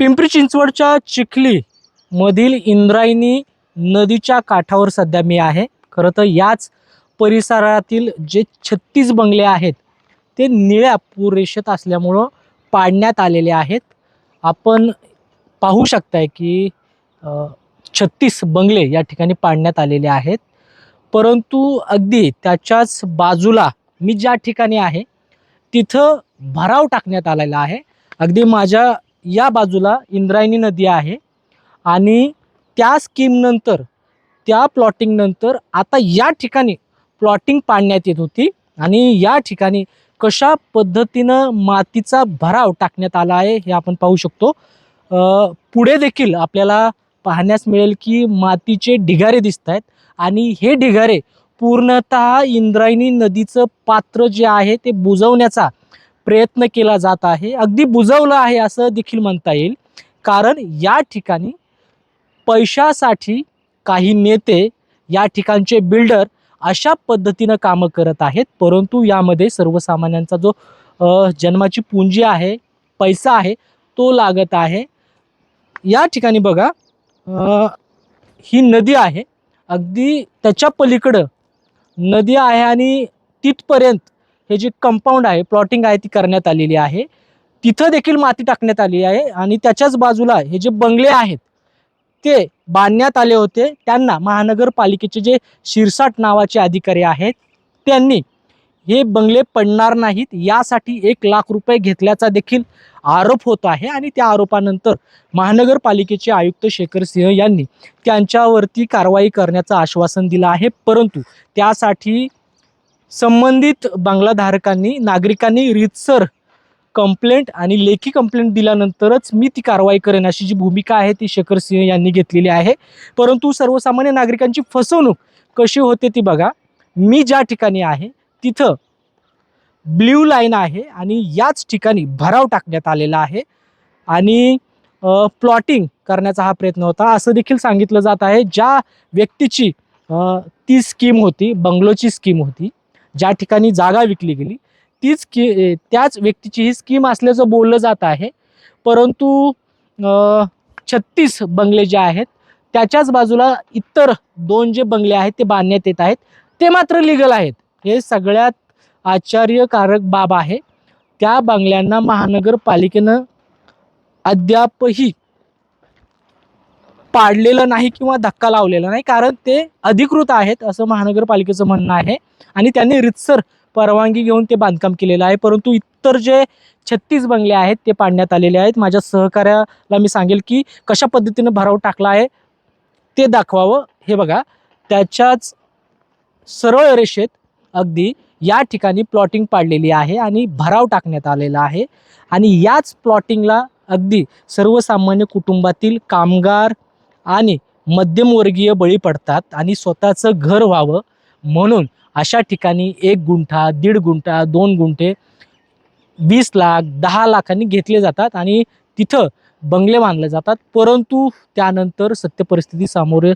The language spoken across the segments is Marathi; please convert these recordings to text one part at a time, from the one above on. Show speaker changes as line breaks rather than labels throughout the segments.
पिंपरी चिंचवडच्या चिखली मधील इंद्रायणी नदीच्या काठावर सध्या मी आहे. खरं तर याच परिसरातील जे छत्तीस बंगले आहेत ते निळ्या पुरेशत असल्यामुळं पाडण्यात आलेले आहेत. आपण पाहू शकताय की छत्तीस बंगले या ठिकाणी पाडण्यात आलेले आहेत. परंतु अगदी त्याच्याच बाजूला मी ज्या ठिकाणी आहे तिथं भराव टाकण्यात आलेला आहे. अगदी माझ्या या बाजूला इंद्रायणी नदी आहे. आणि त्या स्कीमनंतर त्या प्लॉटिंगनंतर आता या ठिकाणी प्लॉटिंग पाडण्यात येत होती. आणि या ठिकाणी कशा पद्धतीनं मातीचा भराव टाकण्यात आला आहे हे आपण पाहू शकतो. पुढे देखील आपल्याला पाहण्यास मिळेल की मातीचे ढिगारे दिसत आहेत. आणि हे ढिगारे पूर्णतः इंद्रायणी नदीचं पात्र जे आहे ते बुजवण्याचा प्रयत्न केला जात आहे. अगदी बुजवलं आहे असं देखील म्हणता येईल. कारण या ठिकाणी पैशासाठी काही नेते या ठिकाणचे बिल्डर अशा पद्धतीनं कामं करत आहेत. परंतु यामध्ये सर्वसामान्यांचा जो जन्माची पूंजी आहे पैसा आहे तो लागत आहे. या ठिकाणी बघा ही नदी आहे. अगदी त्याच्या पलीकडं नदी आहे आणि तिथपर्यंत हे जे कंपाऊंड आहे प्लॉटिंग आहे ती करण्यात आलेली आहे. तिथं देखील माती टाकण्यात आली आहे आणि त्याच्याच बाजूला हे जे बंगले आहेत ते बांधण्यात आले होते. त्यांना महानगरपालिकेचे जे शिरसाट नावाचे अधिकारी आहेत त्यांनी हे बंगले पडणार नाहीत. यासाठी एक लाख रुपये घेतल्याचा देखील आरोप होत आहे आणि त्या आरोपानंतर महानगरपालिकेचे आयुक्त शेखर सिंह यांनी त्यांच्यावरती कारवाई करण्याचं आश्वासन दिलं आहे. परंतु त्यासाठी संबंधित बंगलाधारकांनी नागरिकांनी रीतसर कंप्लेंट आणि लेखी कंप्लेंट दिल्यानंतरच मी ती कारवाई करेन अशी जी भूमिका आहे ती शेखर सिंह यांनी घेतलेली आहे. परंतु सर्वसामान्य नागरिकांची फसवणूक कशी होते ती बघा. मी ज्या ठिकाणी आहे तिथं ब्ल्यू लाईन आहे आणि याच ठिकाणी भराव टाकण्यात आलेला आहे. आणि प्लॉटिंग करण्याचा हा प्रयत्न होता. असं देखील सांगितलं जात आहे. ज्या व्यक्तीची ती स्कीम होती बंगलोची स्कीम होती ज्या ठिकाणी जागा विकली गेली तीच की त्याच व्यक्तीची ही स्कीम असल्याचं बोललं जात आहे. परंतु छत्तीस बंगले जे आहेत त्याच्याच बाजूला इतर दोन जे बंगले आहेत ते बांधण्यात येत आहेत. ते मात्र लिगल आहेत. हे सगळ्यात आश्चर्यकारक बाब आहे. त्या बंगल्यांना महानगरपालिकेनं अद्यापही पाडलेलं नाही किंवा धक्का लावलेला नाही कारण ते अधिकृत आहेत असं महानगरपालिकेचं म्हणणं आहे. आणि त्यांनी रितसर परवानगी घेऊन ते बांधकाम केलेलं आहे. परंतु इतर जे छत्तीस बंगले आहेत ते पाडण्यात आलेले आहेत. माझ्या सहकार्याला मी सांगेल की कशा पद्धतीनं भराव टाकला आहे ते दाखवावं. हे बघा त्याच्याच सरळ रेषेत अगदी या ठिकाणी प्लॉटिंग पाडलेली आहे आणि भराव टाकण्यात आलेला आहे. आणि याच प्लॉटिंगला अगदी सर्वसामान्य कुटुंबातील कामगार आणि मध्यमवर्गीय बळी पडतात आणि स्वतःचं घर व्हावं म्हणून अशा ठिकाणी एक गुंठा दीड गुंठा दोन गुंठे वीस लाख दहा लाखांनी घेतले जातात आणि तिथं बंगले बांधले जातात. परंतु त्यानंतर सत्य परिस्थिती सामोरे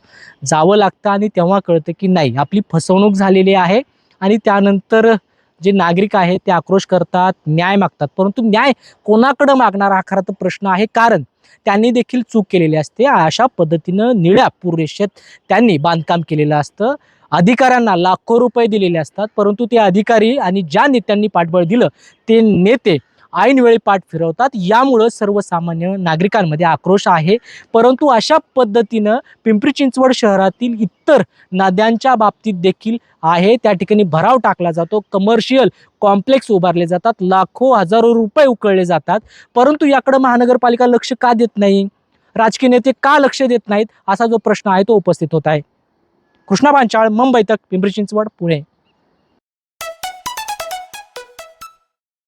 जावं लागतं आणि तेव्हा कळतं की नाही आपली फसवणूक झालेली आहे आणि त्यानंतर जे नागरिक आहेत ते आक्रोश करतात न्याय मागतात. परंतु न्याय कोणाकडं मागणार हा खरा तर प्रश्न आहे. कारण त्यांनी देखील चूक केलेली असते. अशा पद्धतीनं निळ्या पुरेशेत त्यांनी बांधकाम केलेलं असतं. अधिकाऱ्यांना लाखो रुपये दिलेले असतात. परंतु ते अधिकारी आणि ज्या नेत्यांनी पाठबळ दिलं ते नेते ऐनवेळी पाठ फिरवतात. यामुळं सर्वसामान्य नागरिकांमध्ये आक्रोश आहे. परंतु अशा पद्धतीनं पिंपरी चिंचवड शहरातील इतर नद्यांच्या बाबतीत देखील आहे. त्या ठिकाणी भराव टाकला जातो. कमर्शियल कॉम्प्लेक्स उभारले जातात. लाखो हजारो रुपये उकळले जातात. परंतु याकडं महानगरपालिका लक्ष का देत नाही? राजकीय नेते का लक्ष देत नाहीत? असा जो प्रश्न आहे तो उपस्थित होत आहे. कृष्णा पांचाळ मुंबई तक पिंपरी चिंचवड पुणे.